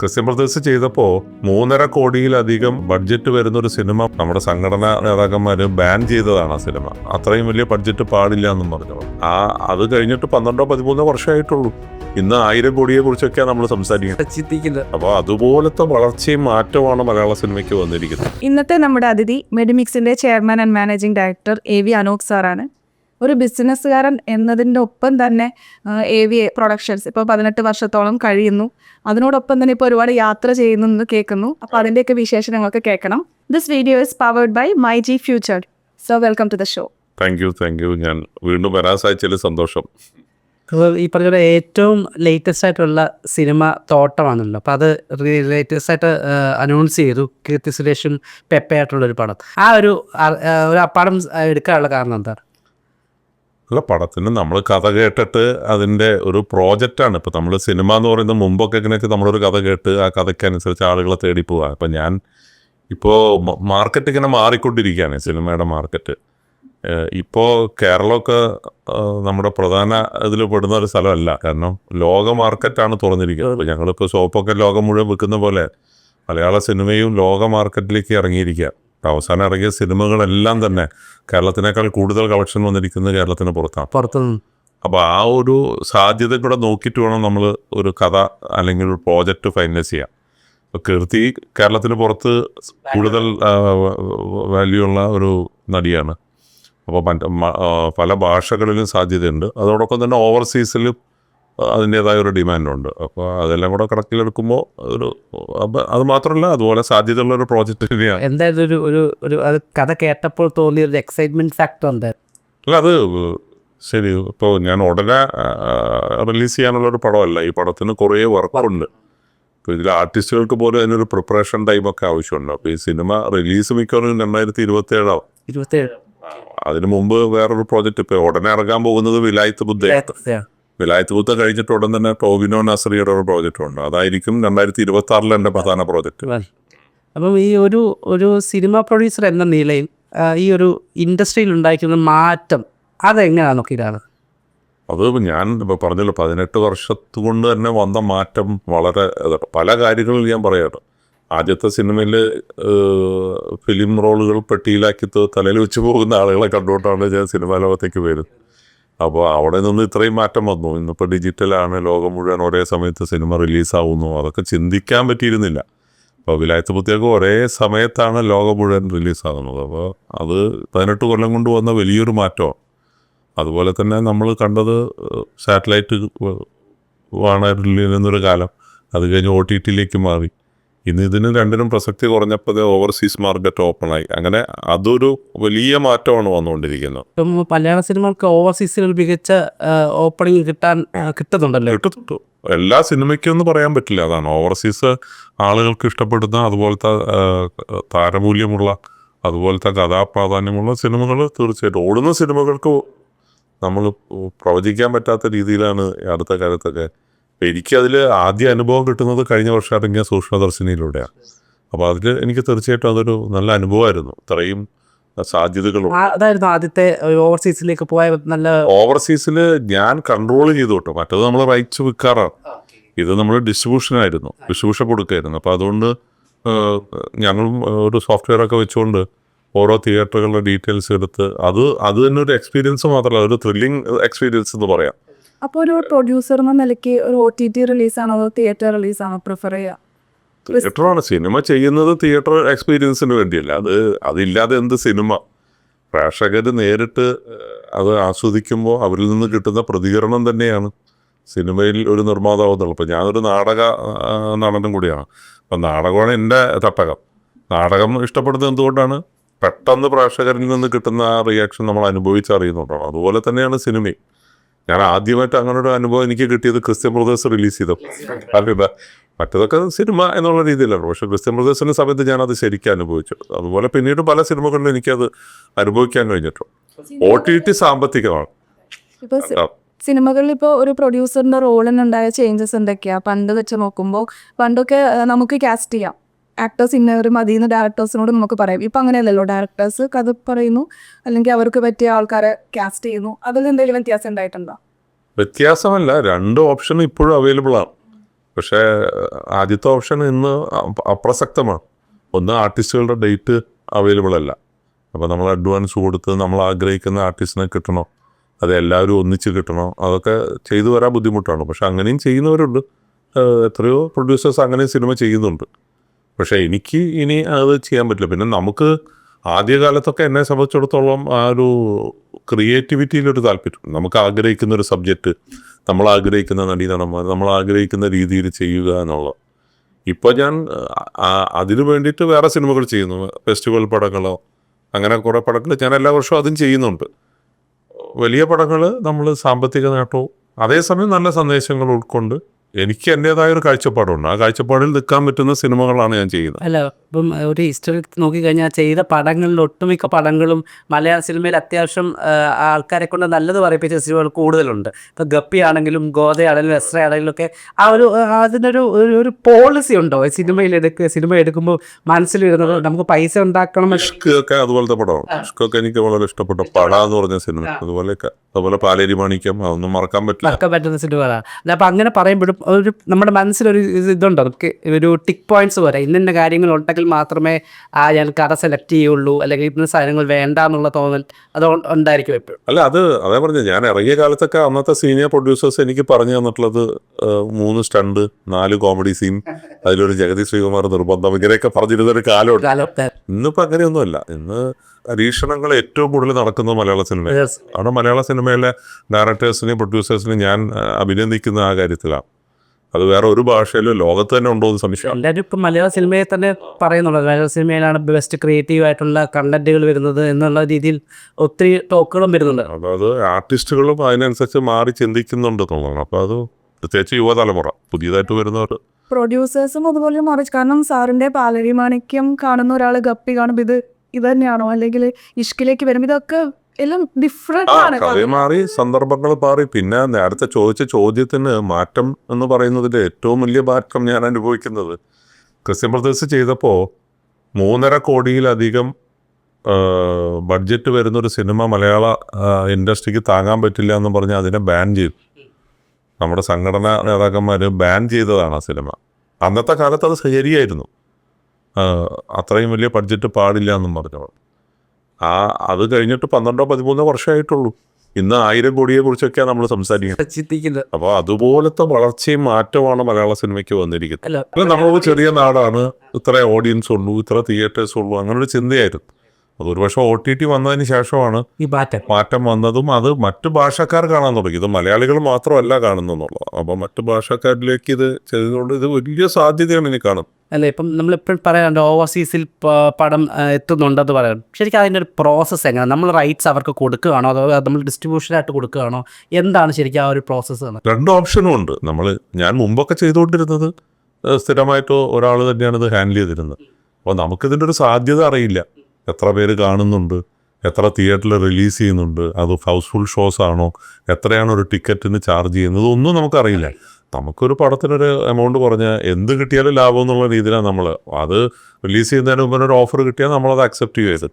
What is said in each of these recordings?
Christian brothers ചെയ്തപ്പോൾ മൂന്നര കോടിയിലധികം ബഡ്ജറ്റ് വരുന്ന ഒരു സിനിമ നമ്മുടെ സംഘടനാ നേതാക്കന്മാർ ബാൻ ചെയ്തതാണ് ആ സിനിമ. അത്രയും വലിയ ബഡ്ജറ്റ് പാടില്ല എന്നും പറഞ്ഞു ആ അത് കഴിഞ്ഞിട്ട് പന്ത്രണ്ടോ പതിമൂന്നോ വർഷമായിട്ടുള്ളൂ. ഇന്ന് ആയിരം കോടിയെ കുറിച്ചൊക്കെയാണ് നമ്മൾ സംസാരിക്കുന്നത്. അപ്പൊ അപ്പോൾ അതുപോലത്തെ വളർച്ചയും മാറ്റമാണ് മലയാള സിനിമയ്ക്ക് വന്നിരിക്കുന്നത്. ഇന്നത്തെ നമ്മുടെ അതിഥി മെഡിമിക്സിന്റെ chairman and managing director A V Anoop സാറാണ്. ഒരു ബിസിനസ്സുകാരൻ എന്നതിന്റെ ഒപ്പം തന്നെ എ വി എ പ്രൊഡക്ഷൻസ് ഇപ്പോൾ പതിനെട്ട് വർഷത്തോളം കഴിയുന്നു. അതിനോടൊപ്പം തന്നെ ഇപ്പോൾ ഒരുപാട് യാത്ര ചെയ്യുന്നു എന്ന് കേൾക്കുന്നു. അപ്പോൾ അതിന്റെയൊക്കെ വിശേഷങ്ങളൊക്കെ കേൾക്കണം. This video is powered by My G Future so welcome to the show thank you thank you ഞാൻ വീണ്ടും വരാൻ സാധിച്ചതിൽ സന്തോഷം. ഈ പറഞ്ഞ പോലെ ഏറ്റവും ലേറ്റസ്റ്റ് ആയിട്ടുള്ള സിനിമ തോട്ടമാണല്ലോ. അപ്പൊ അത് ലേറ്റസ്റ്റ് ആയിട്ട് അനൗൺസ് ചെയ്തു. കീർത്തി സുരേഷും പെപ്പയായിട്ടുള്ള ഒരു പടം. ആ ഒരു ഒരു പടം എടുക്കാനുള്ള കാരണം എന്താണ് അല്ല പടത്തിന് നമ്മൾ കഥ കേട്ടിട്ട് അതിന്റെ ഒരു പ്രോജക്റ്റാണ്. ഇപ്പോൾ നമ്മൾ സിനിമ എന്ന് പറയുന്നത് മുമ്പൊക്കെ ഇങ്ങനെയൊക്കെ നമ്മളൊരു കഥ കേട്ട് ആ കഥയ്ക്കനുസരിച്ച് ആളുകളെ തേടി പോവുക അപ്പം ഞാൻ ഇപ്പോൾ മാർക്കറ്റ് ഇങ്ങനെ മാറിക്കൊണ്ടിരിക്കുകയാണ് സിനിമയുടെ മാർക്കറ്റ്. ഇപ്പോൾ കേരളമൊക്കെ നമ്മുടെ പ്രധാന ഇതിൽ പെടുന്ന ഒരു സ്ഥലമല്ല. കാരണം ലോക മാർക്കറ്റാണ് തുറന്നിരിക്കുന്നത്. ഞങ്ങളിപ്പോൾ ഷോപ്പൊക്കെ ലോകം മുഴുവൻ വിൽക്കുന്ന പോലെ മലയാള സിനിമയും ലോക മാർക്കറ്റിലേക്ക് ഇറങ്ങിയിരിക്കുക അവസാനം ഇറങ്ങിയ സിനിമകളെല്ലാം തന്നെ കേരളത്തിനേക്കാൾ കൂടുതൽ കളക്ഷൻ വന്നിരിക്കുന്നത് കേരളത്തിന് പുറത്താണ്. പുറത്തുനിന്ന്. അപ്പോൾ ആ ഒരു സാധ്യത കൂടെ നോക്കിയിട്ട് വേണം നമ്മൾ ഒരു കഥ അല്ലെങ്കിൽ ഒരു പ്രോജക്റ്റ് ഫൈനലൈസ് ചെയ്യാം കീർത്തി കേരളത്തിന് പുറത്ത് കൂടുതൽ വാല്യൂ ഉള്ള ഒരു നടിയാണ്. അപ്പോൾ പല ഭാഷകളിലും സാധ്യതയുണ്ട്. അതോടൊപ്പം തന്നെ ഓവർസീസിലും അതിന്റേതായ ഒരു ഡിമാൻഡുണ്ട്. അപ്പോൾ അതെല്ലാം കൂടെ കണക്കിലെടുക്കുമ്പോൾ ഒരു അത് മാത്രമല്ല അതുപോലെ സാധ്യതയുള്ള ഒരു പ്രോജക്റ്റ് തന്നെയാണ്. എന്തായാലും ഒരു ഒരു ഒരു അത് കഥ കേട്ടപ്പോൾ തോന്നിയ ഒരു എക്സൈറ്റ്മെന്റ് ഫാക്ടർ ഉണ്ട് അല്ല അത് ശരി. ഇപ്പോൾ ഞാൻ ഉടനെ റിലീസ് ചെയ്യാനുള്ള ഒരു പടമല്ല. ഈ പടത്തിന് കുറേ വർക്കുണ്ട് ഇപ്പോൾ ഇതിൽ ആർട്ടിസ്റ്റുകൾക്ക് പോലും അതിനൊരു പ്രിപ്പറേഷൻ ടൈമൊക്കെ ആവശ്യമുണ്ട്. അപ്പോൾ ഈ സിനിമ റിലീസ് മിക്കവാറും രണ്ടായിരത്തി ഇരുപത്തി ഏഴാവും ഇരുപത്തേഴ് അതിനു മുമ്പ് വേറൊരു പ്രോജക്റ്റ് ഇപ്പോൾ ഉടനെ ഇറങ്ങാൻ പോകുന്നത് വിലായത്ത് ബുദ്ധ വിലായത്ത് കൂത്ത് കഴിഞ്ഞിട്ട് ഉടൻ തന്നെ ടോവിനോ നസറിയുടെ ഒരു പ്രോജക്റ്റ് ഉണ്ട്. അതായിരിക്കും രണ്ടായിരത്തി ഇരുപത്തി ആറിലെ എന്റെ പ്രധാന പ്രോജക്റ്റ് അപ്പം ഈ ഒരു ഒരു സിനിമ പ്രൊഡ്യൂസർ എന്ന നിലയിൽ ഈ ഒരു ഇൻഡസ്ട്രിയിൽ ഉണ്ടായിരിക്കുന്ന മാറ്റം അതെങ്ങനെയാണ് നോക്കിയിട്ടാണ് അത് ഞാൻ ഇപ്പോൾ പറഞ്ഞല്ലോ പതിനെട്ട് വർഷത്തുകൊണ്ട് തന്നെ വന്ന മാറ്റം വളരെ പല കാര്യങ്ങളും ഞാൻ പറയാറ് ആദ്യത്തെ സിനിമയിൽ ഫിലിം റോളുകൾ പെട്ടിയിലാക്കി തലയിൽ വെച്ച് പോകുന്ന ആളുകളെ കണ്ടുകൊണ്ടാണ് ഞാൻ സിനിമാ ലോകത്തേക്ക് വരുന്നത്. അപ്പോൾ അവിടെ നിന്ന് ഇത്രയും മാറ്റം വന്നു. ഇന്നിപ്പോൾ ഡിജിറ്റലാണ് ലോകം മുഴുവൻ ഒരേ സമയത്ത് സിനിമ റിലീസാവുന്നു. അതൊക്കെ ചിന്തിക്കാൻ പറ്റിയിരുന്നില്ല. അപ്പോൾ വിലായത്ത് പുത്തിയൊക്കെ ഒരേ സമയത്താണ് ലോകം മുഴുവൻ റിലീസാകുന്നത്. അപ്പോൾ അത് പതിനെട്ട് കൊല്ലം കൊണ്ട് വന്ന വലിയൊരു മാറ്റമാണ് അതുപോലെ തന്നെ നമ്മൾ കണ്ടത് സാറ്റലൈറ്റ് വാണറിലിരുന്നൊരു കാലം. അത് കഴിഞ്ഞ് ഒ ടി ടിയിലേക്ക് മാറി. ഇന്ന് ഇതിന് രണ്ടിനും പ്രസക്തി കുറഞ്ഞപ്പോൾ ഓവർസീസ് മാർക്കറ്റ് ഓപ്പൺ ആയി. അങ്ങനെ അതൊരു വലിയ മാറ്റമാണ് വന്നുകൊണ്ടിരിക്കുന്നത്. ഇപ്പം മലയാള സിനിമകൾക്ക് ഓവർസീസിൽ ഒരു മികച്ച ഓപ്പണിംഗ് കിട്ടാൻ കിട്ടുന്നുണ്ടല്ലോ? കിട്ടുന്നുണ്ട്. എല്ലാ സിനിമയ്ക്കും ഒന്നും പറയാൻ പറ്റില്ല. അതാണ് ഓവർസീസ് ആളുകൾക്ക് ഇഷ്ടപ്പെടുന്ന അതുപോലത്തെ താരമൂല്യമുള്ള അതുപോലത്തെ കഥാപ്രാധാന്യമുള്ള സിനിമകൾ തീർച്ചയായിട്ടും. ഓടുന്ന സിനിമകൾക്ക് നമ്മൾ പ്രവചിക്കാൻ പറ്റാത്ത രീതിയിലാണ് അടുത്ത കാലത്തൊക്കെ എനിക്കതിൽ ആദ്യ അനുഭവം കിട്ടുന്നത് കഴിഞ്ഞ വർഷം ഇറങ്ങിയ സൂക്ഷ്മദർശിനിയിലൂടെയാണ് അപ്പോൾ അതിൽ എനിക്ക് തീർച്ചയായിട്ടും അതൊരു നല്ല അനുഭവമായിരുന്നു. ഇത്രയും സാധ്യതകളും അതായിരുന്നു ആദ്യത്തെ ഓവർസീസിലേക്ക് പോയ നല്ല ഓവർസീസിൽ ഞാൻ കൺട്രോൾ ചെയ്തു കേട്ടോ. മറ്റത് നമ്മൾ റൈറ്റ്സ് വിൽക്കാറാണ്. ഇത് നമ്മൾ ഡിസ്ട്രിബ്യൂഷൻ ആയിരുന്നു. ഡിസ്ട്രിബ്യൂഷൻ കൊടുക്കായിരുന്നു. അപ്പോൾ അതുകൊണ്ട് ഞങ്ങളും ഒരു സോഫ്റ്റ്വെയർ ഒക്കെ വെച്ചുകൊണ്ട് ഓരോ തിയേറ്ററുകളുടെ ഡീറ്റെയിൽസ് എടുത്ത് അത് അത് തന്നെ ഒരു എക്സ്പീരിയൻസ് മാത്രമല്ല ഒരു ത്രില്ലിംഗ് എക്സ്പീരിയൻസ് എന്ന് പറയാം. അപ്പോൾ ഒരു പ്രൊഡ്യൂസർ എന്ന നിലയ്ക്ക് ഒരു ഒ ടി ടി റിലീസാണോ അതോ തിയേറ്റർ റിലീസാണോ പ്രിഫർ ചെയ്യുക? തിയേറ്ററാണ് സിനിമ ചെയ്യുന്നത് തിയേറ്റർ എക്സ്പീരിയൻസിന് വേണ്ടിയല്ല. അത് അതില്ലാതെ എന്ത് സിനിമ? പ്രേക്ഷകർ നേരിട്ട് അത് ആസ്വദിക്കുമ്പോൾ അവരിൽ നിന്ന് കിട്ടുന്ന പ്രതികരണം തന്നെയാണ്. സിനിമയിൽ ഒരു നിർമ്മാതാവ് എന്നുള്ളത് ഇപ്പം ഞാനൊരു നാടക നടനും കൂടിയാണ്. അപ്പം നാടകമാണ് എന്റെ തട്ടകം നാടകം ഇഷ്ടപ്പെടുന്നത് എന്തുകൊണ്ടാണ്? പെട്ടെന്ന് പ്രേക്ഷകരിൽ നിന്ന് കിട്ടുന്ന ആ റിയാക്ഷൻ നമ്മൾ അനുഭവിച്ചറിയുന്നുണ്ടാണ് അതുപോലെ തന്നെയാണ് സിനിമയും. ഞാൻ ആദ്യമായിട്ട് അങ്ങനെ ഒരു അനുഭവം എനിക്ക് കിട്ടിയത് ക്രിസ്ത്യൻ ബ്രദേഴ്സ് റിലീസ് ചെയ്തപ്പോൾ. അല്ല മറ്റതൊക്കെ സിനിമ എന്നുള്ള രീതിയിലാണ് പക്ഷെ ക്രിസ്ത്യൻ ബ്രദേഴ്സിന്റെ സമയത്ത് ഞാനത് ശരിക്കും അനുഭവിച്ചു. അതുപോലെ പിന്നീട് പല സിനിമകളിലും എനിക്കത് അനുഭവിക്കാൻ കഴിഞ്ഞിട്ടുണ്ട് ഒ ടി ടി സാമ്പത്തികമാണ്. സിനിമകളിൽ ഇപ്പോൾ ഒരു പ്രൊഡ്യൂസറിന്റെ റോളിനുണ്ടായ ചേഞ്ചസ് എന്തൊക്കെയാ? പണ്ട് വെച്ച് നോക്കുമ്പോൾ പണ്ടൊക്കെ നമുക്ക് കാസ്റ്റ് ചെയ്യാം. ആക്ടേഴ്സ് ഇന്നവർ മതി എന്ന് ഡയറക്ടേഴ്സിനോട് നമുക്ക് പറയാം. ഇപ്പം അങ്ങനെയല്ലല്ലോ. ഡയറക്ടേഴ്സ് കഥ പറയുന്നു അല്ലെങ്കിൽ അവർക്ക് പറ്റിയ ആൾക്കാരെ കാസ്റ്റ് ചെയ്യുന്നു. അതിൽ എന്തെങ്കിലും വ്യത്യാസം ഉണ്ടായിട്ടുണ്ടോ? വ്യത്യാസമല്ല. രണ്ട് ഓപ്ഷൻ ഇപ്പോഴും അവൈലബിൾ ആണ്. പക്ഷേ ആദ്യത്തെ ഓപ്ഷൻ ഇന്ന് അപ്രസക്തമാണ്. ഒന്ന് ആർട്ടിസ്റ്റുകളുടെ ഡേറ്റ് അവൈലബിൾ അല്ല. അപ്പോൾ നമ്മൾ അഡ്വാൻസ് കൊടുത്ത് നമ്മൾ ആഗ്രഹിക്കുന്ന ആർട്ടിസ്റ്റിനെ കിട്ടണോ? അത് എല്ലാവരും ഒന്നിച്ച് കിട്ടണോ? അതൊക്കെ ചെയ്തു വരാൻ ബുദ്ധിമുട്ടാണ്. പക്ഷെ അങ്ങനെയും ചെയ്യുന്നവരുണ്ട്. എത്രയോ പ്രൊഡ്യൂസേഴ്സ് അങ്ങനെ സിനിമ ചെയ്യുന്നുണ്ട്. പക്ഷേ എനിക്ക് ഇനി അത് ചെയ്യാൻ പറ്റില്ല. പിന്നെ നമുക്ക് ആദ്യകാലത്തൊക്കെ എന്നെ സംബന്ധിച്ചിടത്തോളം ആ ഒരു ക്രിയേറ്റിവിറ്റിയിലൊരു താല്പര്യം. നമുക്ക് ആഗ്രഹിക്കുന്ന ഒരു സബ്ജക്റ്റ് നമ്മൾ ആഗ്രഹിക്കുന്ന നടീനടന്മാർ നമ്മൾ ആഗ്രഹിക്കുന്ന രീതിയിൽ ചെയ്യുക എന്നുള്ളത് ഇപ്പോൾ ഞാൻ അതിനു വേണ്ടിയിട്ട് വേറെ സിനിമകൾ ചെയ്യുന്നു. ഫെസ്റ്റിവൽ പടങ്ങളോ അങ്ങനെ കുറേ പടങ്ങൾ ഞാൻ എല്ലാ വർഷവും അതും ചെയ്യുന്നുണ്ട്. വലിയ പടങ്ങൾ നമ്മൾ സാമ്പത്തിക നേട്ടവും അതേസമയം നല്ല സന്ദേശങ്ങൾ ഉൾക്കൊണ്ട് എനിക്ക് എന്റെതായ ഒരു കാഴ്ചപ്പാടുണ്ട്. ആ കാഴ്ചപ്പാടിൽ നിൽക്കാൻ പറ്റുന്ന സിനിമകളാണ് ഞാൻ ചെയ്യുന്നത്. അല്ല ഇപ്പം ഒരു ഹിസ്റ്ററി നോക്കിക്കഴിഞ്ഞാൽ ചെയ്ത പടങ്ങളിൽ ഒട്ടുമിക്ക പടങ്ങളും മലയാള സിനിമയിൽ അത്യാവശ്യം ആൾക്കാരെ കൊണ്ട് നല്ലത് പറയിപ്പിച്ച സിനിമകൾ കൂടുതലുണ്ട്. ഇപ്പം ഗപ്പി ആണെങ്കിലും ഗോതയാണെങ്കിലും എസ്ര ആണെങ്കിലും ഒക്കെ ആ ഒരു അതിനൊരു ഒരു- പോളിസി ഉണ്ടോ? സിനിമയിൽ എടുക്കുക സിനിമ എടുക്കുമ്പോൾ മനസ്സിൽ വരുന്നത് നമുക്ക് പൈസ ഉണ്ടാക്കണം ഒക്കെ അതുപോലത്തെ പടമാണ് ഇഷ്കൊക്കെ എനിക്ക് വളരെ ഇഷ്ടപ്പെട്ട. പട എന്ന് പറഞ്ഞ സിനിമ. അതുപോലെ അതുപോലെ പാലേരി മാണിക്യം അതൊന്നും മറക്കാൻ പറ്റില്ല. മറക്കാൻ പറ്റുന്ന സിനിമകളാണ്. അപ്പം അങ്ങനെ പറയുമ്പോഴും ഒരു നമ്മുടെ മനസ്സിലൊരു ഇതുണ്ട്? നമുക്ക് ഒരു ടിക്ക് പോയിന്റ്സ് പോലെ ഇന്ന കാര്യങ്ങൾ ഉണ്ടെങ്കിൽ മാത്രമേ ആ ഞാൻ കഥ സെലക്ട് ചെയ്യുള്ളൂ അല്ലെങ്കിൽ ഇന്ന സാധനങ്ങൾ വേണ്ട എന്നുള്ള തോന്നൽ അത് ഉണ്ടായിരിക്കും എപ്പോഴും. അല്ല അത് അതേ പറഞ്ഞു ഞാൻ ഇറങ്ങിയ കാലത്തൊക്കെ അന്നത്തെ സീനിയർ പ്രൊഡ്യൂസേഴ്സ് എനിക്ക് പറഞ്ഞു തന്നിട്ടുള്ളത് മൂന്ന് സ്റ്റണ്ട് നാല് കോമഡി സീൻ അതിലൊരു ജഗതി ശ്രീകുമാർ നിർബന്ധം ഇങ്ങനെയൊക്കെ പറഞ്ഞിരുന്ന ഒരു കാലമുണ്ട് ഇന്നിപ്പോ അങ്ങനെയൊന്നുമല്ല. ഇന്ന് പരീക്ഷണങ്ങൾ ഏറ്റവും കൂടുതൽ നടക്കുന്നത് മലയാള സിനിമ അവിടെ മലയാള സിനിമയിലെ ഡയറക്ടേഴ്സിനെയും പ്രൊഡ്യൂസേഴ്സിനെയും ഞാൻ അഭിനന്ദിക്കുന്ന ആ കാര്യത്തിലാണ്. അത് വേറെ ഒരു ഭാഷയിലും ലോകത്ത് തന്നെ ഉണ്ടോ എന്ന് സംശയം. എല്ലാവരും ഇപ്പം മലയാള സിനിമയെ തന്നെ പറയുന്നുള്ളത് മലയാള സിനിമയിലാണ് ബെസ്റ്റ് ക്രിയേറ്റീവ് ആയിട്ടുള്ള കണ്ടന്റുകൾ വരുന്നത് എന്നുള്ള രീതിയിൽ ഒത്തിരി ടോക്കുകളും വരുന്നുണ്ട്. അതായത് ആർട്ടിസ്റ്റുകളും അതിനനുസരിച്ച് മാറി ചിന്തിക്കുന്നുണ്ട് എന്നുള്ളതാണ് അപ്പോൾ അത് പ്രത്യേകിച്ച് യുവതലമുറ പുതിയതായിട്ട് വരുന്നവർ. പ്രൊഡ്യൂസേഴ്സും അതുപോലെ മാറി. കാരണം സാറിന്റെ പാലരി മാണിക്യം കാണുന്ന ഒരാൾ ഗപ്പി കാണുമ്പോൾ ഇത് ഇത് തന്നെയാണോ അല്ലെങ്കിൽ ഇഷ്കിലേക്ക് വരുമ്പോൾ ഇതൊക്കെ എല്ലാം ഡിഫറെന്റ് ആണ്. കഥ മാറി സന്ദർഭങ്ങൾ മാറി. പിന്നെ നേരത്തെ ചോദിച്ച ചോദ്യത്തിന് മാറ്റം എന്ന് പറയുന്നതിന്റെ ഏറ്റവും വലിയ മാറ്റം ഞാൻ അനുഭവിക്കുന്നത്. ക്രിസ്ത്യൻ ബ്രദേഴ്സ് ചെയ്തപ്പോൾ മൂന്നര കോടിയിലധികം ബഡ്ജറ്റ് വരുന്നൊരു സിനിമ മലയാള ഇൻഡസ്ട്രിക്ക് താങ്ങാൻ പറ്റില്ല എന്ന് പറഞ്ഞ് അതിനെ ബാൻ ചെയ്തു. നമ്മുടെ സംഘടനാ നേതാക്കന്മാർ ബാൻ ചെയ്തതാണ് ആ സിനിമ. അന്നത്തെ കാലത്ത് അത് ശരിയായിരുന്നു. അത്രയും വലിയ ബഡ്ജറ്റ് പാടില്ല എന്നും പറഞ്ഞു ആ അത് കഴിഞ്ഞിട്ട് പന്ത്രണ്ടോ പതിമൂന്നോ വർഷമായിട്ടുള്ളൂ. ഇന്ന് ആയിരം കോടിയെ കുറിച്ചൊക്കെയാണ് നമ്മൾ സംസാരിക്കുന്നത്. അപ്പൊ അതുപോലത്തെ വളർച്ചയും മാറ്റമാണ് മലയാള സിനിമയ്ക്ക് വന്നിരിക്കുന്നത്. നമ്മളൊരു ചെറിയ നാടാണ്. ഇത്ര ഓഡിയൻസ് ഉള്ളൂ ഇത്ര തിയേറ്റേഴ്സ് ഉള്ളൂ അങ്ങനെ ഒരു ചിന്തയായിരുന്നു. അത് ഒരുപക്ഷെ ഒ ടി ടി വന്നതിന് ശേഷമാണ് ഈ മാറ്റം. മാറ്റം വന്നതും അത് മറ്റു ഭാഷക്കാർ കാണാൻ തുടങ്ങി. ഇത് മലയാളികൾ മാത്രമല്ല കാണുന്നെന്നുള്ളത് അപ്പൊ മറ്റു ഭാഷക്കാരിലേക്ക് ഇത് ചെയ്തുകൊണ്ട് ഇത് വലിയ സാധ്യതയാണ് ഇനി കാണുന്നത്. അല്ല ഇപ്പം നമ്മളിപ്പോഴും പറയാറുണ്ട് ഓവർസീസിൽ പടം എത്തുന്നുണ്ടെന്ന് പറയാം ശരിക്കും അതിന്റെ ഒരു പ്രോസസ്സ് എങ്ങനെ നമ്മൾ റൈറ്റ്സ് അവർക്ക് കൊടുക്കുകയാണോ? അതോ നമ്മൾ ഡിസ്ട്രിബ്യൂഷനായിട്ട് കൊടുക്കുകയാണോ? എന്താണ് ശരിക്കും ആ ഒരു പ്രോസസ്സ് രണ്ട് ഓപ്ഷനും ഉണ്ട്. നമ്മൾ ഞാൻ മുമ്പൊക്കെ ചെയ്തുകൊണ്ടിരുന്നത് സ്ഥിരമായിട്ട് ഒരാൾ തന്നെയാണ് ഇത് ഹാൻഡിൽ ചെയ്തിരുന്നത്. അപ്പോൾ നമുക്കിതിന്റെ ഒരു സാധ്യത അറിയില്ല. എത്ര പേര് കാണുന്നുണ്ട് എത്ര തിയേറ്ററിൽ റിലീസ് ചെയ്യുന്നുണ്ട് അത് ഹൗസ്ഫുൾ ഷോസ് ആണോ എത്രയാണ് ഒരു ടിക്കറ്റിന് ചാർജ് ചെയ്യുന്നത് ഒന്നും നമുക്കറിയില്ല. നമുക്കൊരു പടത്തിനൊരു എമൗണ്ട് പറഞ്ഞാൽ എന്ത് കിട്ടിയാലും ലാഭം എന്നുള്ള രീതിയിലാണ് നമ്മൾ അത് റിലീസ് ചെയ്യുന്നതിന് മുമ്പ് ഒരു ഓഫർ കിട്ടിയാൽ നമ്മളത് അക്സെപ്റ്റ് ചെയ്ത്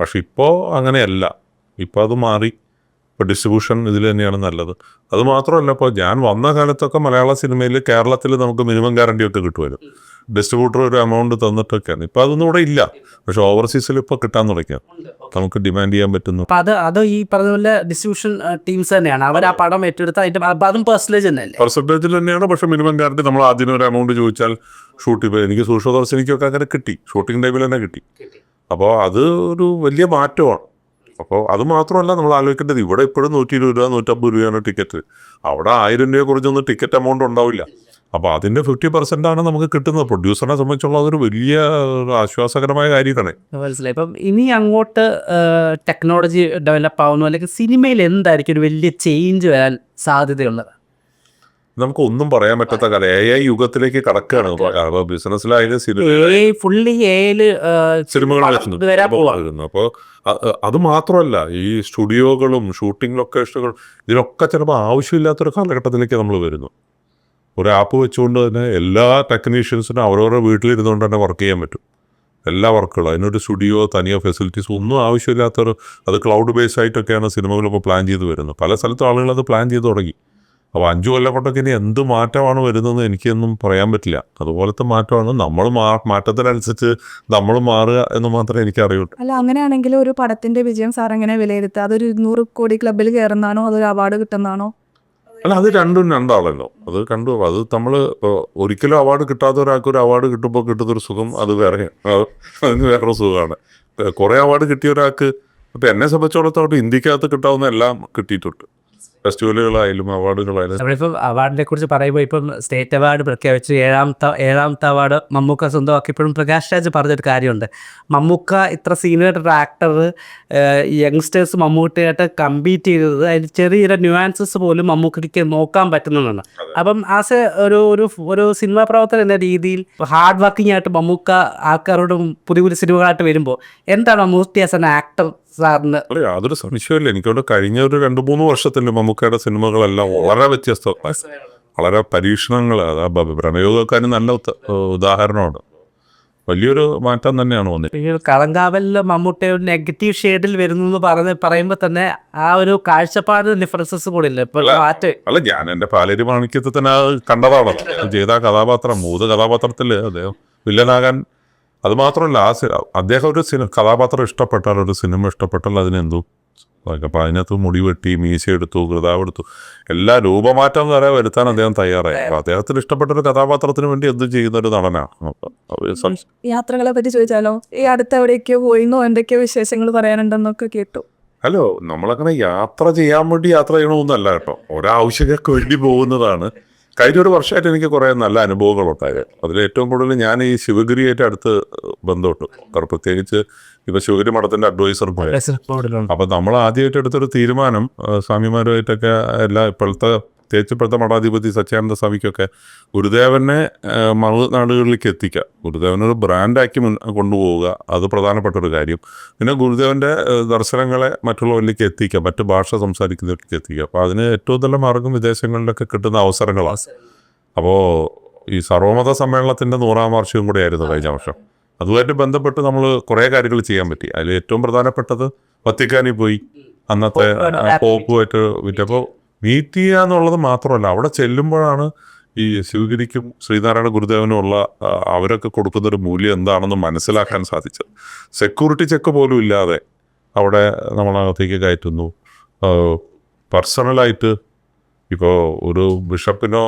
പക്ഷെ ഇപ്പോൾ അങ്ങനെയല്ല. ഇപ്പോൾ അത് മാറി. ഇപ്പോൾ ഡിസ്ട്രിബ്യൂഷൻ ഇതിൽ തന്നെയാണ് നല്ലത്. അത് മാത്രമല്ല ഇപ്പോൾ ഞാൻ വന്ന കാലത്തൊക്കെ മലയാള സിനിമയിൽ കേരളത്തിൽ നമുക്ക് മിനിമം ഗ്യാരണ്ടി ഒക്കെ കിട്ടുമായിരുന്നു. ഡിസ്ട്രിബ്യൂട്ടർ ഒരു എമൗണ്ട് തന്നിട്ടൊക്കെയാണ്. ഇപ്പൊ അതൊന്നും ഇവിടെ ഇല്ല. പക്ഷെ ഓവർസീസിൽ ഇപ്പൊ കിട്ടാൻ തുടങ്ങിയാൽ നമുക്ക് ഡിമാൻഡ് ചെയ്യാൻ പറ്റുന്നു. അപ്പം അത് അത് ഈ പറഞ്ഞ പോലെ ഡിസ്ട്രിബ്യൂഷൻ ടീംസ് തന്നെയാണ്. അവർ ആ പടം ഏറ്റെടുത്ത് അതിന്റെ അതും പെർസെന്റേജ് തന്നെയല്ലേ? പെർസെന്റേജിൽ തന്നെയാണ്. പക്ഷെ മിനിമം ഗ്യാരണ്ടി നമ്മൾ ആദ്യം ഒരു എമൗണ്ട് ചോദിച്ചാൽ ഷൂട്ട് ഇപ്പോൾ എനിക്ക് സൂക്ഷ്മദർശനിക്കൊക്കെ അങ്ങനെ കിട്ടി. ഷൂട്ടിംഗ് ടൈമിൽ തന്നെ കിട്ടി. അപ്പോൾ അത് ഒരു വലിയ മാറ്റമാണ്. അപ്പോൾ അത് മാത്രമല്ല നമ്മൾ ആലോചിക്കേണ്ടത്. ഇവിടെ ഇപ്പോഴും നൂറ്റി ഇരുപത് രൂപ നൂറ്റമ്പത് രൂപയാണ് ടിക്കറ്റ് അവിടെ ആയിരം രൂപയെ കുറിച്ചൊന്നും ടിക്കറ്റ് എമൗണ്ട് ഉണ്ടാവില്ല. അപ്പോൾ അതിന്റെ ഫിഫ്റ്റി പെർസെന്റ് ആണ് നമുക്ക് കിട്ടുന്നത്. പ്രൊഡ്യൂസറിനെ സംബന്ധിച്ചുള്ള അതൊരു വലിയ ആശ്വാസകരമായ കാര്യമാണ്. മനസ്സിലായി. ഇപ്പം ഇനി അങ്ങോട്ട് ടെക്നോളജി ഡെവലപ്പ് ആവുന്നു അല്ലെങ്കിൽ സിനിമയിൽ എന്തായിരിക്കും ഒരു വലിയ ചേഞ്ച് വരാൻ സാധ്യതയുള്ളത്? നമുക്ക് ഒന്നും പറയാൻ പറ്റാത്ത കാര്യം. എ ഐ യുഗത്തിലേക്ക് കടക്കുകയാണ്. ബിസിനസ്സിലായാലും അപ്പോൾ അത് മാത്രമല്ല ഈ സ്റ്റുഡിയോകളും ഷൂട്ടിംഗ് ലൊക്കേഷനുകളും ഇതിനൊക്കെ ചിലപ്പോൾ ആവശ്യമില്ലാത്തൊരു കാലഘട്ടത്തിലേക്ക് നമ്മൾ വരുന്നു. ഒരു ആപ്പ് വെച്ചുകൊണ്ട് തന്നെ എല്ലാ ടെക്നീഷ്യൻസിനും അവരവരുടെ വീട്ടിലിരുന്നുകൊണ്ട് തന്നെ വർക്ക് ചെയ്യാൻ പറ്റും. എല്ലാ വർക്കുകളും അതിനൊരു സ്റ്റുഡിയോ തനിയോ ഫെസിലിറ്റീസ് ഒന്നും ആവശ്യമില്ലാത്തൊരു അത് ക്ലൗഡ് ബേസ് ആയിട്ടൊക്കെയാണ് സിനിമകളിപ്പോൾ പ്ലാൻ ചെയ്ത് വരുന്നത്. പല സ്ഥലത്തും ആളുകൾ അത് പ്ലാൻ ചെയ്ത് തുടങ്ങി. അപ്പോൾ അഞ്ച് കൊല്ലം കൊണ്ടൊക്കെ ഇനി എന്ത് മാറ്റമാണ് വരുന്നതെന്ന് എനിക്കൊന്നും പറയാൻ പറ്റില്ല. അതുപോലത്തെ മാറ്റമാണ് നമ്മൾ മാറ്റത്തിനനുസരിച്ച് നമ്മൾ മാറുക എന്ന് മാത്രമേ എനിക്കറിയുള്ളൂ. അല്ല അങ്ങനെയാണെങ്കിൽ ഒരു പടത്തിന്റെ വിജയം സാർ എങ്ങനെ വിലയിരുത്തുക? അതൊരു ഇരുന്നൂറ് കോടി ക്ലബിൽ കയറുന്നതാണോ? അതൊരു അവാർഡ് കിട്ടുന്നതാണോ? അല്ല അത് രണ്ടും രണ്ടാളല്ലോ. അത് കണ്ടു. അത് നമ്മൾ ഒരിക്കലും അവാർഡ് കിട്ടാത്ത ഒരാൾക്ക് ഒരു അവാർഡ് കിട്ടുമ്പോൾ കിട്ടുന്നൊരു സുഖം അത് വേറെ അത് അതിന് വേറൊരു സുഖമാണ്. കുറേ അവാർഡ് കിട്ടിയ ഒരാൾക്ക് ഇപ്പം എന്നെ സംബന്ധിച്ചിടത്തോളം ഇന്ത്യക്കകത്ത് കിട്ടാവുന്ന എല്ലാം കിട്ടിയിട്ടുണ്ട്. ഫെസ്റ്റിവലുകളായാലും അവാർഡുകളായാലും നമ്മളിപ്പം അവാർഡിനെ കുറിച്ച് പറയുമ്പോൾ ഇപ്പം സ്റ്റേറ്റ് അവാർഡ് പ്രഖ്യാപിച്ചു ഏഴാമത്തെ ഏഴാമത്തെ അവാർഡ് മമ്മൂക്ക സ്വന്തമാക്കിയപ്പോഴും പ്രകാശ് രാജ് പറഞ്ഞൊരു കാര്യമുണ്ട്. മമ്മൂക്ക ഇത്ര സീനിയർ ഒരു ആക്ടർ യങ്സ്റ്റേഴ്സ് മമ്മൂട്ടിയായിട്ട് കമ്പീറ്റ് ചെയ്തത് അതിൽ ചെറിയ ചെറിയ ന്യൂആൻസസ് പോലും മമ്മൂക്കയ്ക്ക് നോക്കാൻ പറ്റുന്നതാണ്. അപ്പം ആസ് എ ഒരു ഒരു ഒരു സിനിമാ പ്രവർത്തനം എന്ന രീതിയിൽ ഹാർഡ് വർക്കിംഗ് ആയിട്ട് മമ്മൂക്ക ആൾക്കാരോടും പുതിയ പുതിയ സിനിമകളായിട്ട് വരുമ്പോൾ എന്താണ് മമ്മൂട്ടി ആസ് എൻ ആക്ടർ സാറിന്. അല്ല യാതൊരു സംശയമില്ല എനിക്കവിടെ കഴിഞ്ഞ ഒരു രണ്ട് മൂന്ന് വർഷത്തിൽ മമ്മൂക്കയുടെ സിനിമകളെല്ലാം വളരെ വ്യത്യസ്ത. വളരെ പരീക്ഷണങ്ങൾ ആ നല്ല ഉദാഹരണമാണ്. വലിയൊരു മാറ്റം തന്നെയാണ് വന്നത് ഈ ഒരു കളങ്കാവലിൽ മമ്മൂട്ടി ഒരു നെഗറ്റീവ് ഷെയ്ഡിൽ വരുന്നു എന്ന് പറഞ്ഞ് പറയുമ്പോൾ തന്നെ ആ ഒരു കാഴ്ചപ്പാട് ഡിഫറൻസസ് കൂടി ഇല്ല ഇപ്പൊ മാറ്റ്. അല്ല ഞാൻ എന്റെ പാലേരി മാണിക്യത്തിൽ തന്നെ കണ്ടതാണ് ചെയ്ത കഥാപാത്രം മൂന്ന് കഥാപാത്രത്തിൽ അദ്ദേഹം വില്ലനാകാൻ അത് മാത്രമല്ല ആ അദ്ദേഹം ഒരു സിനിമ കഥാപാത്രം ഇഷ്ടപ്പെട്ടാൽ ഒരു സിനിമ ഇഷ്ടപ്പെട്ടാൽ അതിനെന്തു? അപ്പം അതിനകത്ത് മുടി വെട്ടി മീശ എടുത്തു കൃതാവ് എടുത്തു എല്ലാ രൂപമാറ്റം വരെ വരുത്താൻ അദ്ദേഹം തയ്യാറായി. അപ്പൊ അദ്ദേഹത്തിന് ഇഷ്ടപ്പെട്ട ഒരു കഥാപാത്രത്തിന് വേണ്ടി എന്തും ചെയ്യുന്ന ഒരു നടനാണ് യാത്രകളെ പറ്റി ചോദിച്ചാലോ? ഈ അടുത്ത് എവിടെയൊക്കെയോ പോയിന്നോ എന്തൊക്കെയോ വിശേഷങ്ങൾ പറയാനുണ്ടെന്നൊക്കെ കേട്ടു. ഹലോ നമ്മളങ്ങനെ യാത്ര ചെയ്യാൻ വേണ്ടി യാത്ര ചെയ്യണമെന്നല്ല കേട്ടോ. ഒരാവശ്യങ്ങൾക്ക് വേണ്ടി പോകുന്നതാണ്. കഴിഞ്ഞ ഒരു വർഷമായിട്ട് എനിക്ക് കുറേ നല്ല അനുഭവങ്ങൾ ഉണ്ടായത് അതിൽ ഏറ്റവും കൂടുതൽ ഞാൻ ഈ ശിവഗിരിയായിട്ട് അടുത്ത് ബന്ധപ്പെട്ടു കാരണം പ്രത്യേകിച്ച് ഇപ്പൊ ശിവഗിരി മഠത്തിന്റെ അഡ്വൈസർ പോയ അപ്പൊ നമ്മൾ ആദ്യമായിട്ട് എടുത്തൊരു തീരുമാനം സ്വാമിമാരുമായിട്ടൊക്കെ എല്ലാ ഇപ്പോഴത്തെ പ്രത്യേകിച്ച് ഇപ്പോഴത്തെ മഠാധിപതി സത്യാനന്ദ സ്വാമിക്കൊക്കെ ഗുരുദേവനെ മറുനാടുകളിലേക്ക് എത്തിക്കുക ഗുരുദേവനെ ഒരു ബ്രാൻഡാക്കി കൊണ്ടുപോവുക അത് പ്രധാനപ്പെട്ട ഒരു കാര്യം. പിന്നെ ഗുരുദേവന്റെ ദർശനങ്ങളെ മറ്റുള്ളവരിലേക്ക് എത്തിക്കുക മറ്റു ഭാഷ സംസാരിക്കുന്നവരിലേക്ക് എത്തിക്കുക അപ്പോൾ അതിന് ഏറ്റവും നല്ല മാർഗം വിദേശങ്ങളിലൊക്കെ കിട്ടുന്ന അവസരങ്ങളാണ് അപ്പോൾ ഈ സർവമത സമ്മേളനത്തിന്റെ നൂറാം വാർഷികം കൂടെയായിരുന്നു കഴിഞ്ഞ വർഷം. അതുമായിട്ട് ബന്ധപ്പെട്ട് നമ്മൾ കുറേ കാര്യങ്ങൾ ചെയ്യാൻ പറ്റി. അതിൽ ഏറ്റവും പ്രധാനപ്പെട്ടത് വത്തിക്കാനിൽ പോയി. അന്നത്തെ പോപ്പുമായിട്ട് വിറ്റപ്പോൾ മീറ്റ് ചെയ്യുക എന്നുള്ളത് മാത്രമല്ല അവിടെ ചെല്ലുമ്പോഴാണ് ഈ ശിവഗിരിക്കും ശ്രീനാരായണ ഗുരുദേവനും ഉള്ള അവരൊക്കെ കൊടുക്കുന്ന ഒരു മൂല്യം എന്താണെന്ന് മനസ്സിലാക്കാൻ സാധിച്ചത്. സെക്യൂരിറ്റി ചെക്ക് പോലും ഇല്ലാതെ അവിടെ നമ്മളകത്തേക്ക് കയറ്റുന്നു. പേഴ്സണലായിട്ട് ഇപ്പോൾ ഒരു ബിഷപ്പിനോ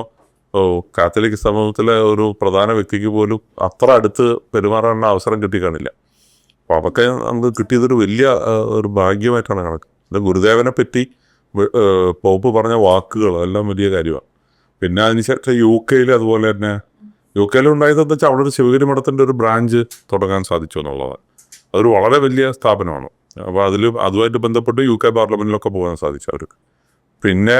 കാത്തലിക് സമൂഹത്തിലെ ഒരു പ്രധാന വ്യക്തിക്ക് പോലും അത്ര അടുത്ത് പെരുമാറാനുള്ള അവസരം കിട്ടിക്കാണില്ല. അപ്പോൾ അതൊക്കെ നമുക്ക് കിട്ടിയതൊരു വലിയ ഒരു ഭാഗ്യമായിട്ടാണ് കണക്ക് ഇത് ഗുരുദേവനെ പറ്റി പോപ്പ് പറഞ്ഞ വാക്കുകൾ എല്ലാം വലിയ കാര്യമാണ് പിന്നെ അതിനുശേഷം യു കെയിൽ അതുപോലെ തന്നെ യു കെയിൽ ഉണ്ടായതെന്ന് വെച്ചാൽ അവിടെ ഒരു ശിവഗിരി മഠത്തിന്റെ ഒരു ബ്രാഞ്ച് തുടങ്ങാൻ സാധിച്ചു എന്നുള്ളതാണ്. അതൊരു വളരെ വലിയ സ്ഥാപനമാണ്. അപ്പോൾ അതിൽ അതുമായിട്ട് ബന്ധപ്പെട്ട് യു കെ പാർലമെന്റിലൊക്കെ പോകാൻ സാധിച്ചു അവർക്ക്. പിന്നെ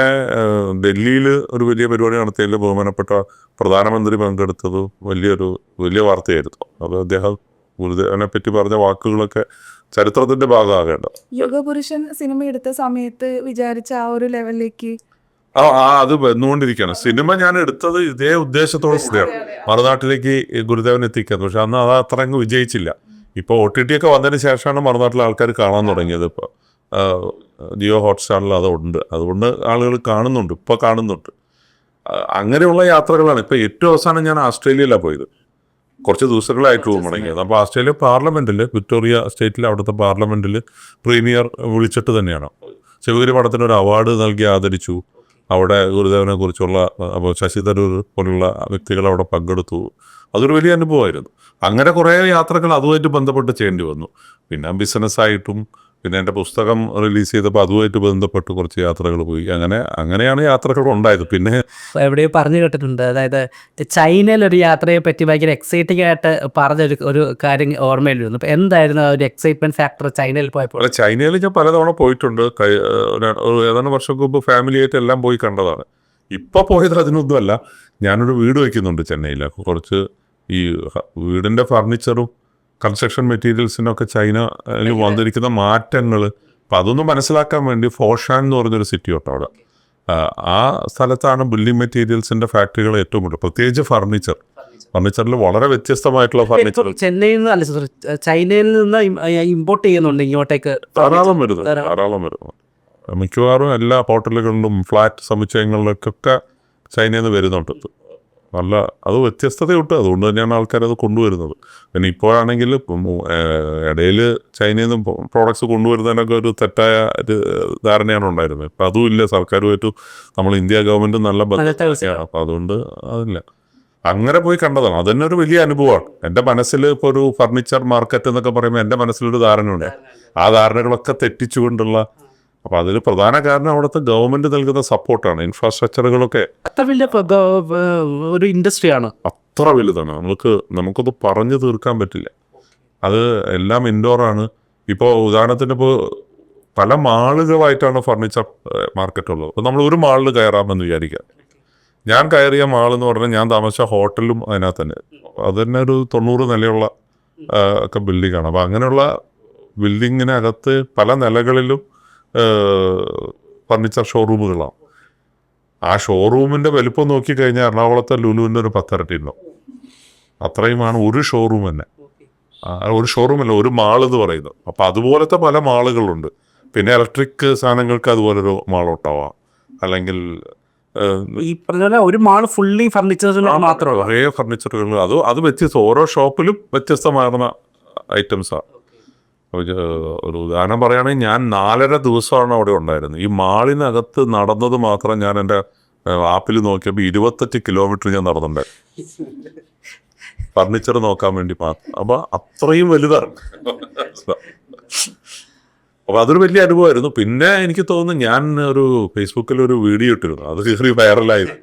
ഡൽഹിയിൽ ഒരു വലിയ പരിപാടി നടത്തിയതിൽ ബഹുമാനപ്പെട്ട പ്രധാനമന്ത്രി പങ്കെടുത്തത് വലിയൊരു വലിയ വാർത്തയായിരുന്നു. അത് അദ്ദേഹം ഗുരുദേവനെ പറ്റി പറഞ്ഞ വാക്കുകളൊക്കെ ചരിത്രത്തിന്റെ ഭാഗമാകേണ്ട. യോഗപുരുഷൻ സിനിമ എടുത്ത സമയത്ത് വിചാരിച്ച ആ ഒരു ലെവലിലേക്ക് ആ ആ അത് വന്നുകൊണ്ടിരിക്കുകയാണ്. സിനിമ ഞാൻ എടുത്തത് ഇതേ ഉദ്ദേശത്തോടെ കൂടിയാണ്. മറുനാട്ടിലേക്ക് ഗുരുദേവൻ എത്തിക്കുന്നത്. പക്ഷെ അന്ന് അത് അത്ര അങ്ങ് വിജയിച്ചില്ല. ഇപ്പോൾ ഒ ടി ടി ഒക്കെ വന്നതിന് ശേഷമാണ് മറുനാട്ടിലെ ആൾക്കാർ കാണാൻ തുടങ്ങിയത് ഇപ്പോൾ. ജിയോ ഹോട്ട്സ്റ്റാറിൽ അതുണ്ട് അതുകൊണ്ട് ആളുകൾ കാണുന്നുണ്ട് ഇപ്പോൾ കാണുന്നുണ്ട്. അങ്ങനെയുള്ള യാത്രകളാണ്. ഇപ്പോൾ ഏറ്റവും അവസാനം ഞാൻ ആസ്ട്രേലിയയിലാണ് പോയത്. കുറച്ച് ദിവസങ്ങളായിട്ട് മടങ്ങിയത് അപ്പോൾ ആസ്ട്രേലിയ പാർലമെന്റിൽ വിക്ടോറിയ സ്റ്റേറ്റിലെ അവിടുത്തെ പാർലമെന്റിൽ പ്രീമിയർ വിളിച്ചിട്ട് തന്നെയാണ്. ശിവഗിരി പടത്തിന് ഒരു അവാർഡ് നൽകി ആദരിച്ചു. അവിടെ ഗുരുദേവനെ കുറിച്ചുള്ള അപ്പോൾ ശശി തരൂർ പോലുള്ള വ്യക്തികൾ അവിടെ പങ്കെടുത്തു. അതൊരു വലിയ അനുഭവമായിരുന്നു. അങ്ങനെ കുറേ യാത്രകൾ അതുമായിട്ട് ബന്ധപ്പെട്ട് ചെയ്യേണ്ടി വന്നു. പിന്നെ ബിസിനസ്സായിട്ടും പിന്നെ എന്റെ പുസ്തകം റിലീസ് ചെയ്തപ്പോൾ അതുമായിട്ട് ബന്ധപ്പെട്ട് കുറച്ച് യാത്രകൾ പോയി. അങ്ങനെ അങ്ങനെയാണ് യാത്രകൾ ഉണ്ടായത്. പിന്നെ എവിടെയോ പറഞ്ഞു കേട്ടിട്ടുണ്ട്. അതായത് ചൈനയിൽ ഒരു യാത്രയെ പറ്റി ഭയങ്കര എക്സൈറ്റിംഗ് ആയിട്ട് പറഞ്ഞൊരു ഒരു കാര്യം ഓർമ്മയിൽ വരുന്നു അപ്പോൾ എന്തായിരുന്നു ഒരു എക്സൈറ്റ്മെന്റ് ഫാക്ടർ ചൈനയിൽ പോയപ്പോൾ? അല്ല ചൈനയിൽ ഞാൻ പലതവണ പോയിട്ടുണ്ട്. ഒരു- ഒരു ഏതാനും വർഷം മുമ്പ് ഫാമിലിയായിട്ട് എല്ലാം പോയി കണ്ടതാണ്. ഇപ്പോൾ പോയത് അതിനൊന്നുമല്ല. ഞാനൊരു വീട് വയ്ക്കുന്നുണ്ട് ചെന്നൈയിൽ. കുറച്ച് ഈ വീടിന്റെ ഫർണിച്ചറും കൺസ്ട്രക്ഷൻ മെറ്റീരിയൽസിനൊക്കെ ചൈന വന്നിരിക്കുന്ന മാറ്റങ്ങൾ അപ്പം അതൊന്ന് മനസ്സിലാക്കാൻ വേണ്ടി ഫോഷാൻ എന്ന് പറഞ്ഞൊരു സിറ്റി ഉണ്ട് അവിടെ. ആ, സ്ഥലത്താണ് ബിൽഡിംഗ് മെറ്റീരിയൽസിന്റെ ഫാക്ടറികൾ ഏറ്റവും കൂടുതൽ. പ്രത്യേകിച്ച് ഫർണിച്ചർ ഫർണിച്ചറിൽ വളരെ വ്യത്യസ്തമായിട്ടുള്ള ഫർണിച്ചർ ചെന്നൈയിൽ നിന്ന് അല്ല ചൈനയിൽ നിന്ന് ഇമ്പോർട്ട് ചെയ്യുന്നുണ്ട് ഇങ്ങോട്ടേക്ക് ധാരാളം വരുന്നു ധാരാളം. വരുന്നു. മിക്കവാറും എല്ലാ ഹോട്ടലുകളിലും ഫ്ലാറ്റ് സമുച്ചയങ്ങളിലൊക്കെ ചൈനയിൽ നിന്ന് വരുന്നുണ്ട്. നല്ല അത് വ്യത്യസ്തതയുണ്ട്. അതുകൊണ്ട് തന്നെയാണ് ആൾക്കാരത് കൊണ്ടുവരുന്നത്. പിന്നെ ഇപ്പോഴാണെങ്കിൽ ഇടയിൽ ചൈനയിൽ നിന്നും പ്രോഡക്ട്സ് കൊണ്ടുവരുന്നതിനൊക്കെ ഒരു തെറ്റായ ഒരു ധാരണയാണ് ഉണ്ടായിരുന്നത്. ഇപ്പം അതും ഇല്ല. സർക്കാരുമായിട്ട് നമ്മൾ ഇന്ത്യ ഗവൺമെന്റ് നല്ല അപ്പം അതുകൊണ്ട് അതില്ല. അങ്ങനെ പോയി കണ്ടതാണ്. അത് തന്നെ ഒരു വലിയ അനുഭവമാണ്. എന്റെ മനസ്സിൽ ഇപ്പോൾ ഒരു ഫർണിച്ചർ മാർക്കറ്റ് എന്നൊക്കെ പറയുമ്പോൾ എന്റെ മനസ്സിലൊരു ധാരണയുണ്ട്. ആ ധാരണകളൊക്കെ തെറ്റിച്ചുകൊണ്ടുള്ള അപ്പോൾ അതിന് പ്രധാന കാരണം അവിടുത്തെ ഗവൺമെന്റ് നൽകുന്ന സപ്പോർട്ടാണ് ഇൻഫ്രാസ്ട്രക്ചറുകളൊക്കെ അത്ര വലിയ ഒരു ഇൻഡസ്ട്രിയാണ് അത്ര വലുതാണ്. നമുക്ക് നമുക്കത് പറഞ്ഞു തീർക്കാൻ പറ്റില്ല. അത് എല്ലാം ഇൻഡോറാണ് ഇപ്പോൾ ഉദാഹരണത്തിന് ഇപ്പോൾ പല മാളുകളായിട്ടാണ് ഫർണിച്ചർ മാർക്കറ്റ് ഉള്ളത്. അപ്പോൾ നമ്മൾ ഒരു മാളിൽ കയറാമെന്ന് വിചാരിക്കാം ഞാൻ കയറിയ മാൾ എന്ന് പറഞ്ഞാൽ ഞാൻ താമസിച്ച ഹോട്ടലും അതിനകത്ത് തന്നെ അത് തന്നെ ഒരു തൊണ്ണൂറ് നിലയുള്ള ഒക്കെ ബിൽഡിംഗാണ് അപ്പോൾ അങ്ങനെയുള്ള ബിൽഡിങ്ങിനകത്ത് പല നിലകളിലും ഫർണിച്ചർ ഷോറൂമുകളാണ്. ആ ഷോറൂമിന്റെ വലിപ്പം നോക്കിക്കഴിഞ്ഞാൽ എറണാകുളത്തെ ലുലുവിന്റെ ഒരു പത്തരട്ടി ഉണ്ടാവും അത്രയുമാണ് ഒരു ഷോറൂം തന്നെ. ഒരു ഷോറൂമല്ല ഒരു മാൾ എന്ന് പറയുന്നത്. അപ്പോൾ അതുപോലത്തെ പല മാളുകളുണ്ട്. പിന്നെ ഇലക്ട്രിക് സാധനങ്ങൾക്ക് അതുപോലൊരു മാളോട്ടാവാം. അല്ലെങ്കിൽ ഈ പറഞ്ഞ പോലെ ഒരു മാൾ ഫുള്ളി മാത്രമേ കുറേ ഫർണിച്ചറുകൾ അത് അത് വ്യത്യസ്ത. ഓരോ ഷോപ്പിലും വ്യത്യസ്തമാർന്ന ഐറ്റംസാണ് ഒരു ഉദാഹരണം പറയുകയാണെങ്കിൽ ഞാൻ നാലര ദിവസമാണ് അവിടെ ഉണ്ടായിരുന്നത്. ഈ മാളിനകത്ത് നടന്നത് മാത്രം ഞാൻ എന്റെ ആപ്പിൽ നോക്കിയപ്പോൾ ഇരുപത്തെട്ട് കിലോമീറ്റർ ഞാൻ നടന്നിട്ടുണ്ട്. ഫർണിച്ചർ നോക്കാൻ വേണ്ടി മാത്രം. അപ്പോൾ അത്രയും വലുതാണ്. അപ്പോൾ അതൊരു വലിയ അനുഭവമായിരുന്നു. പിന്നെ എനിക്ക് തോന്നുന്നു ഞാൻ ഒരു ഫേസ്ബുക്കിൽ ഒരു വീഡിയോ ഇട്ടിരുന്നു. അത് കയറി വൈറലായത്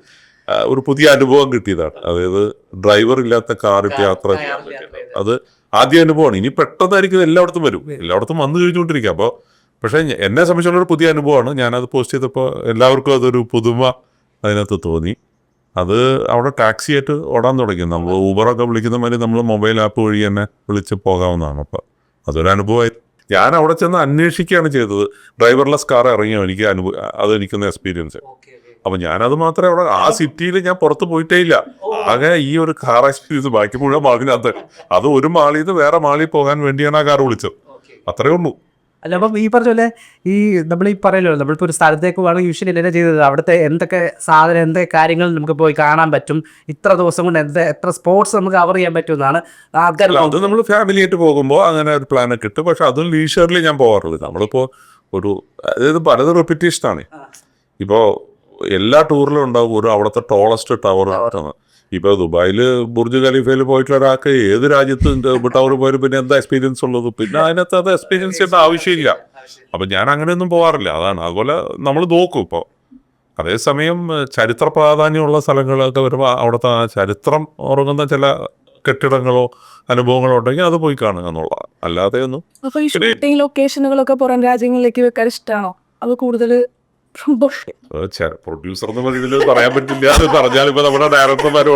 ഒരു പുതിയ അനുഭവം കിട്ടിയതാണ്. അതായത് ഡ്രൈവർ ഇല്ലാത്ത കാറിൽ യാത്ര അത് ആദ്യ അനുഭവമാണ്. ഇനി പെട്ടെന്നായിരിക്കും എല്ലായിടത്തും വരും. എല്ലായിടത്തും വന്നു കഴിഞ്ഞുകൊണ്ടിരിക്കുക. അപ്പോൾ പക്ഷേ എന്നെ സംബന്ധിച്ചുള്ള ഒരു പുതിയ അനുഭവമാണ്. ഞാനത് പോസ്റ്റ് ചെയ്തപ്പോൾ എല്ലാവർക്കും അതൊരു പുതുമ അതിനകത്ത് തോന്നി. അത് അവിടെ ടാക്സി ആയിട്ട് ഓടാൻ തുടങ്ങി. നമ്മൾ ഊബറൊക്കെ വിളിക്കുന്ന മാതിരി നമ്മൾ മൊബൈൽ ആപ്പ് വഴി തന്നെ വിളിച്ച് പോകാവുന്നതാണ്. അപ്പോൾ അതൊരു അനുഭവമായി. ഞാൻ അവിടെ ചെന്ന് അന്വേഷിക്കുകയാണ് ചെയ്തത്. ഡ്രൈവർലെസ് കാർ ഇറങ്ങിയോ? എനിക്ക് അനുഭവം അതെനിക്കൊന്ന് എക്സ്പീരിയൻസ് അപ്പൊ ഞാനത് മാത്രമേ അവിടെ ആ സിറ്റിയിൽ ഞാൻ പുറത്ത് പോയിട്ടേ ഇല്ല. അങ്ങനെ ഈ ഒരു കാർ എക്സ്പീരിയൻസ് ബാക്കി മുഴുവൻ മാളിനകത്ത്. അത് ഒരു മാളിൽ നിന്ന് വേറെ മാളിൽ പോകാൻ വേണ്ടിയാണ് ആ കാർ വിളിച്ചത്. അത്രേ ഉള്ളൂ. അല്ല അപ്പം ഈ പറഞ്ഞ പോലെ ഈ നമ്മൾ ഈ പറയല്ലോ നമ്മളിപ്പോൾ ഒരു സ്ഥലത്തേക്ക് പോകണമെങ്കിൽ യൂഷ്വലി എന്നാ ചെയ്തത്? അവിടുത്തെ എന്തൊക്കെ സാധനം എന്തൊക്കെ കാര്യങ്ങൾ നമുക്ക് പോയി കാണാൻ പറ്റും? ഇത്ര ദിവസം കൊണ്ട് എന്ത് എത്ര സ്പോർട്സ് നമുക്ക് കവർ ചെയ്യാൻ പറ്റുമെന്നാണ് ആൾക്കാർ അത് നമ്മൾ ഫാമിലി ആയിട്ട് പോകുമ്പോൾ അങ്ങനെ ഒരു പ്ലാനൊക്കെ ഇട്ട്. പക്ഷെ അതും ലീഷറിൽ ഞാൻ പോകാറുള്ളത് നമ്മളിപ്പോൾ ഒരു അതായത് പലത് റിപ്പീറ്റേഷനാണ് ഇപ്പോൾ എല്ലാ ടൂറിലും ഉണ്ടാവും ഒരു അവിടുത്തെ ടോളസ്റ്റ് ടവർ ഇപ്പോൾ ദുബായിൽ ബുർജ് ഖലീഫയിൽ പോയിട്ടുള്ള ഒരാൾക്ക് ഏത് രാജ്യത്ത് ടവർ പോയാലും പിന്നെ എന്താ എക്സ്പീരിയൻസ് ഉള്ളത്? പിന്നെ അതിനകത്ത് അത് എക്സ്പീരിയൻസ് ചെയ്യേണ്ട ആവശ്യമില്ല. അപ്പം ഞാൻ അങ്ങനെയൊന്നും പോകാറില്ല അതാണ്. അതുപോലെ നമ്മൾ നോക്കും ഇപ്പോൾ അതേസമയം ചരിത്ര പ്രാധാന്യമുള്ള സ്ഥലങ്ങളൊക്കെ വരുമ്പോൾ അവിടുത്തെ ആ ചരിത്രം ഉറങ്ങുന്ന ചില കെട്ടിടങ്ങളോ അനുഭവങ്ങളോ ഉണ്ടെങ്കിൽ അത് പോയി കാണുക എന്നുള്ളതാണ്. അല്ലാതെ ഒന്നും ഷൂട്ടിംഗ് ലൊക്കേഷനുകളൊക്കെ പുറം രാജ്യങ്ങളിലേക്ക് വെക്കാൻ ഇഷ്ടമാണോ അത് കൂടുതൽ പ്രൊഡ്യൂസർ എന്ന് പറയാൻ പറ്റില്ല എന്ന് പറഞ്ഞാൽ ഇപ്പൊ നമ്മുടെ ഡയറക്ടർമാരും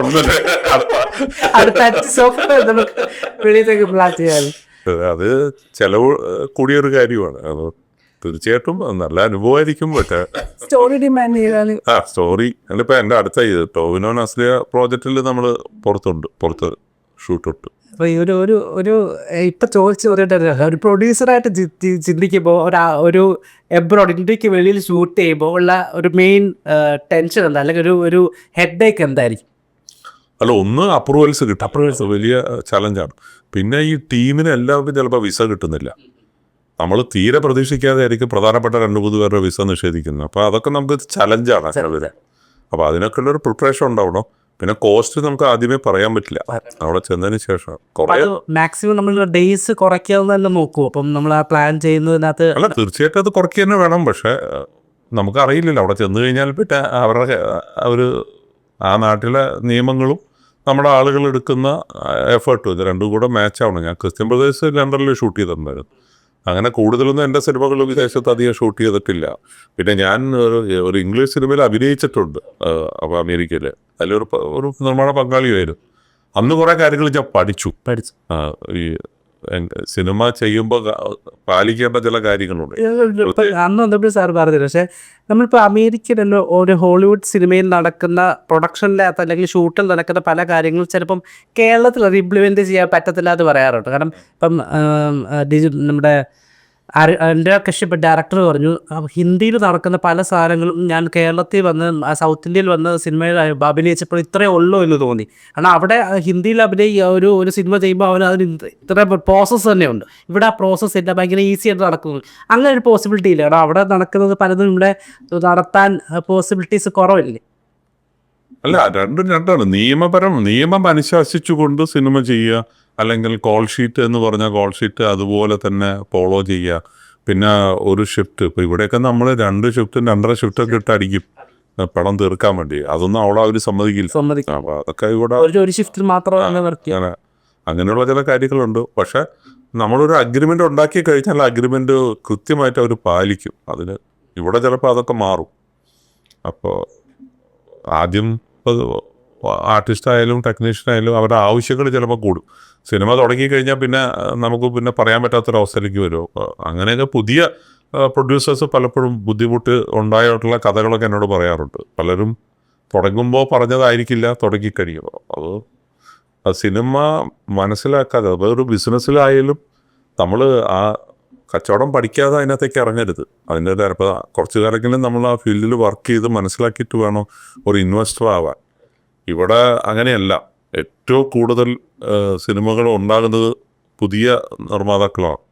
അത് ചെലവ് കൂടിയൊരു കാര്യമാണ്. അത് തീർച്ചയായിട്ടും നല്ല അനുഭവമായിരിക്കും. പക്ഷേ സ്റ്റോറി ഡിമാൻഡ് ചെയ്താൽ ആ സ്റ്റോറി അതിലിപ്പോൾ എന്റെ അടുത്ത ഇത് ടോവിനോ നസ്ലിയ പ്രോജക്റ്റിൽ നമ്മൾ പുറത്തുണ്ട് പുറത്ത് ഷൂട്ടുണ്ട് അപ്പോൾ ഈ ഒരു ഒരു ഒരു ഇപ്പം ഇപ്പൊ പറഞ്ഞിട്ട് ഒരു പ്രൊഡ്യൂസർ പ്രൊഡ്യൂസറായിട്ട് ചിന്തിക്കുമ്പോൾ ഒരു ഒരു എബ്രോഡ് ഇന്ത്യയ്ക്ക് വെളിയിൽ ഷൂട്ട് ചെയ്യുമ്പോൾ ഉള്ള ഒരു മെയിൻ ടെൻഷൻ എന്താ? അല്ലെങ്കിൽ ഒരു ഒരു ഹെഡ് ഏക്ക് എന്തായിരിക്കും? അല്ല ഒന്ന് അപ്രൂവൽസ് കിട്ടും. അപ്രൂവൽസ് വലിയ ചലഞ്ചാണ് പിന്നെ ഈ ടീമിന് എല്ലാവർക്കും ചിലപ്പോൾ വിസ കിട്ടുന്നില്ല. നമ്മൾ തീരെ പ്രതീക്ഷിക്കാതെ ആയിരിക്കും പ്രധാനപ്പെട്ട രണ്ട് മൂന്ന് പേരുടെ വിസ നിഷേധിക്കുന്നത്. അപ്പോൾ അതൊക്കെ നമുക്ക് ചലഞ്ചാണ് ചിലവര് അപ്പോൾ അതിനൊക്കെ ഉള്ളൊരു പ്രിപ്പറേഷൻ ഉണ്ടാവണം. പിന്നെ കോസ്റ്റ് നമുക്ക് ആദ്യമേ പറയാൻ പറ്റില്ല. അവിടെ ചെന്നതിന് ശേഷം മാക്സിമം നമ്മൾ ഡേയ്സ് കുറയ്ക്കാവുന്ന നോക്കൂ. അപ്പം നമ്മൾ ആ പ്ലാൻ ചെയ്യുന്നതിനകത്ത് അല്ല തീർച്ചയായിട്ടും അത് കുറയ്ക്കുക തന്നെ വേണം. പക്ഷെ നമുക്ക് അറിയില്ലല്ലോ. അവിടെ ചെന്ന് കഴിഞ്ഞാൽ പിന്നെ അവരുടെ അവർ ആ നാട്ടിലെ നിയമങ്ങളും നമ്മുടെ ആളുകൾ എടുക്കുന്ന എഫേർട്ടും ഇത് രണ്ടും കൂടെ മാച്ച് ആവണം. ഞാൻ ക്രിസ്ത്യൻ ബ്രദേഴ്സ് ലണ്ടനിൽ ഷൂട്ട് ചെയ്തിട്ടുണ്ടായിരുന്നു. അങ്ങനെ കൂടുതലൊന്നും എന്റെ സിനിമകൾ വിദേശത്ത് അധികം ഷൂട്ട് ചെയ്തിട്ടില്ല. പിന്നെ ഞാൻ ഒരു ഒരു ഇംഗ്ലീഷ് സിനിമയിൽ അഭിനയിച്ചിട്ടുണ്ട് അപ്പോൾ അമേരിക്കയിൽ അതിലൊരു ഒരു നിർമ്മാണ പങ്കാളിയുമായിരുന്നു. അന്ന് കുറേ കാര്യങ്ങൾ ഞാൻ പഠിച്ചു. പഠിച്ചു. ഈ സിനിമ ചെയ്യുമ്പോൾ പാലിക്കേണ്ട ചില കാര്യങ്ങളുണ്ട്. അന്ന് വന്നപ്പോൾ സാർ പറഞ്ഞത് പക്ഷേ നമ്മളിപ്പോൾ അമേരിക്കയിലല്ലോ ഒരു ഹോളിവുഡ് സിനിമയിൽ നടക്കുന്ന പ്രൊഡക്ഷനിലകത്ത് അല്ലെങ്കിൽ ഷൂട്ടിൽ നടക്കുന്ന പല കാര്യങ്ങളും ചിലപ്പം കേരളത്തിൽ അത് ഇംപ്ലിമെന്റ് ചെയ്യാൻ പറ്റത്തില്ല എന്ന് പറയാറുണ്ട്. കാരണം ഇപ്പം നമ്മുടെ എന്റെ കശ്യപ്പ് ഡയറക്ടർ പറഞ്ഞു ഹിന്ദിയിൽ നടക്കുന്ന പല സാധനങ്ങളും ഞാൻ കേരളത്തിൽ വന്ന് സൗത്ത് ഇന്ത്യയിൽ വന്ന സിനിമയിൽ അഭിനയിച്ചപ്പോൾ ഇത്രയേ ഉള്ളൂ എന്ന് തോന്നി. കാരണം അവിടെ ഹിന്ദിയിൽ അഭിനയി ഒരു ഒരു സിനിമ ചെയ്യുമ്പോൾ അവന് അതിന് ഇത്ര- ഇത്ര പ്രോസസ്സ് തന്നെയുണ്ട്. ഇവിടെ ആ പ്രോസസ്സ് ഇല്ല ഭയങ്കര ഈസി ആയിട്ട് നടക്കുന്നു. അങ്ങനെ ഒരു പോസിബിലിറ്റി ഇല്ല. കാരണം അവിടെ നടക്കുന്നത് പലതും ഇവിടെ നടത്താൻ പോസിബിലിറ്റീസ് കുറവില്ലേ? അല്ല രണ്ടും രണ്ടാണ്. നിയമപരം നിയമം അനുശാസിച്ചുകൊണ്ട് സിനിമ ചെയ്യുക അല്ലെങ്കിൽ കോൾ ഷീറ്റ് എന്ന് പറഞ്ഞ കോൾ ഷീറ്റ് അതുപോലെ തന്നെ ഫോളോ ചെയ്യുക. പിന്നെ ഒരു ഷിഫ്റ്റ് ഇപ്പോൾ ഇവിടെയൊക്കെ നമ്മൾ രണ്ട് ഷിഫ്റ്റും രണ്ടര ഷിഫ്റ്റൊക്കെ ഇട്ട് അടിക്കും. പടം തീർക്കാൻ വേണ്ടി. അതൊന്നും അവളെ അവർ സമ്മതിക്കില്ല. അപ്പോൾ അതൊക്കെ ഇവിടെ ഒരു ഷിഫ്റ്റിൽ അങ്ങനെ. അങ്ങനെയുള്ള ചില കാര്യങ്ങളുണ്ട്. പക്ഷെ നമ്മളൊരു അഗ്രിമെന്റ് ഉണ്ടാക്കി കഴിഞ്ഞാൽ അഗ്രിമെന്റ് കൃത്യമായിട്ട് അവർ പാലിക്കും. അതിന് ഇവിടെ ചിലപ്പോൾ അതൊക്കെ മാറും. അപ്പോൾ ആദ്യം ആർട്ടിസ്റ്റ് ആയാലും ടെക്നീഷ്യൻ ആയാലും അവരുടെ ആവശ്യങ്ങൾ ചിലപ്പോൾ കൂടും. സിനിമ തുടങ്ങി കഴിഞ്ഞാൽ പിന്നെ നമുക്ക് പിന്നെ പറയാൻ പറ്റാത്തൊരവസ്ഥയിലേക്ക് വരും അങ്ങനെയൊക്കെ പുതിയ പ്രൊഡ്യൂസേഴ്സ് പലപ്പോഴും ബുദ്ധിമുട്ട് ഉണ്ടായിട്ടുള്ള കഥകളൊക്കെ എന്നോട് പറയാറുണ്ട്. പലരും തുടങ്ങുമ്പോൾ പറഞ്ഞതായിരിക്കില്ല തുടങ്ങിക്കഴിയുമ്പോൾ അത് സിനിമ മനസ്സിലാക്കാതെ അതൊരു ബിസിനസ്സിലായാലും നമ്മൾ ആ കച്ചവടം പഠിക്കാതെ അതിനകത്തേക്ക് ഇറങ്ങരുത്. അതിന്റെ ചിലപ്പോൾ കുറച്ച് കാലമെങ്കിലും നമ്മൾ ആ ഫീൽഡിൽ വർക്ക് ചെയ്ത് മനസ്സിലാക്കിയിട്ട് വേണം ഒരു ഇൻവെസ്റ്റർ ആവാൻ. ഇവിടെ അങ്ങനെയല്ല. ഏറ്റവും കൂടുതൽ സിനിമകൾ ഉണ്ടാകുന്നത് പുതിയ നിർമ്മാതാക്കളാണ്.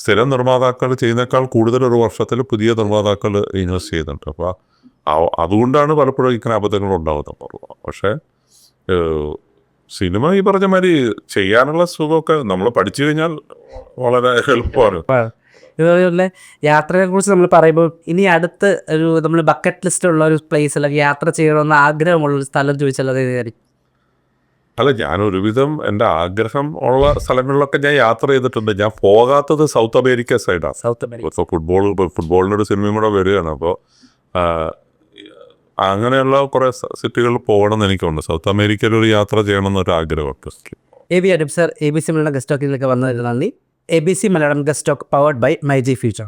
സ്ഥിരം നിർമ്മാതാക്കൾ ചെയ്യുന്നേക്കാൾ കൂടുതൽ ഒരു വർഷത്തിൽ പുതിയ നിർമ്മാതാക്കൾ ഇൻവെസ്റ്റ് ചെയ്യുന്നുണ്ട്. അപ്പോൾ അതുകൊണ്ടാണ് പലപ്പോഴും ഇങ്ങനെ അബദ്ധങ്ങൾ ഉണ്ടാകുന്നത്. പക്ഷേ സിനിമ ഈ പറഞ്ഞ മാതിരി ചെയ്യാനുള്ള സുഖമൊക്കെ നമ്മൾ പഠിച്ചു കഴിഞ്ഞാൽ വളരെ എളുപ്പമാണ്. ഇതുപോലെ യാത്രയെ കുറിച്ച് നമ്മൾ പറയുമ്പോൾ ഇനി അടുത്ത ഒരു നമ്മൾ ബക്കറ്റ് ലിസ്റ്റിലുള്ള ഒരു പ്ലേസ് അല്ലെങ്കിൽ യാത്ര ചെയ്യണമെന്ന് ആഗ്രഹമുള്ള ഒരു സ്ഥലം ചോദിച്ചാൽ അത് ഏതായിരിക്കും? അല്ല ഞാൻ ഒരുവിധം എന്റെ ആഗ്രഹം ഉള്ള സ്ഥലങ്ങളിലൊക്കെ ഞാൻ യാത്ര ചെയ്തിട്ടുണ്ട്. ഞാൻ പോകാത്തത് സൗത്ത് അമേരിക്ക സൈഡാണ് സൗത്ത് അമേരിക്ക ഫുട്ബോൾ ഫുട്ബോളിന്റെ ഒരു സിനിമയും കൂടെ വരികയാണ്. അപ്പോൾ അങ്ങനെയുള്ള കുറേ സിറ്റികളിൽ പോകണം എന്ന് എനിക്കുണ്ട്. സൗത്ത് അമേരിക്കയിൽ ഒരു യാത്ര ചെയ്യണം എന്നൊരു ആഗ്രഹമൊക്കെ A B Adam sir A B സിമിലുള്ള guest ടോക്കിലേക്ക് വന്നതിന് നന്ദി. A B C Malayalam guest talk powered by My G Future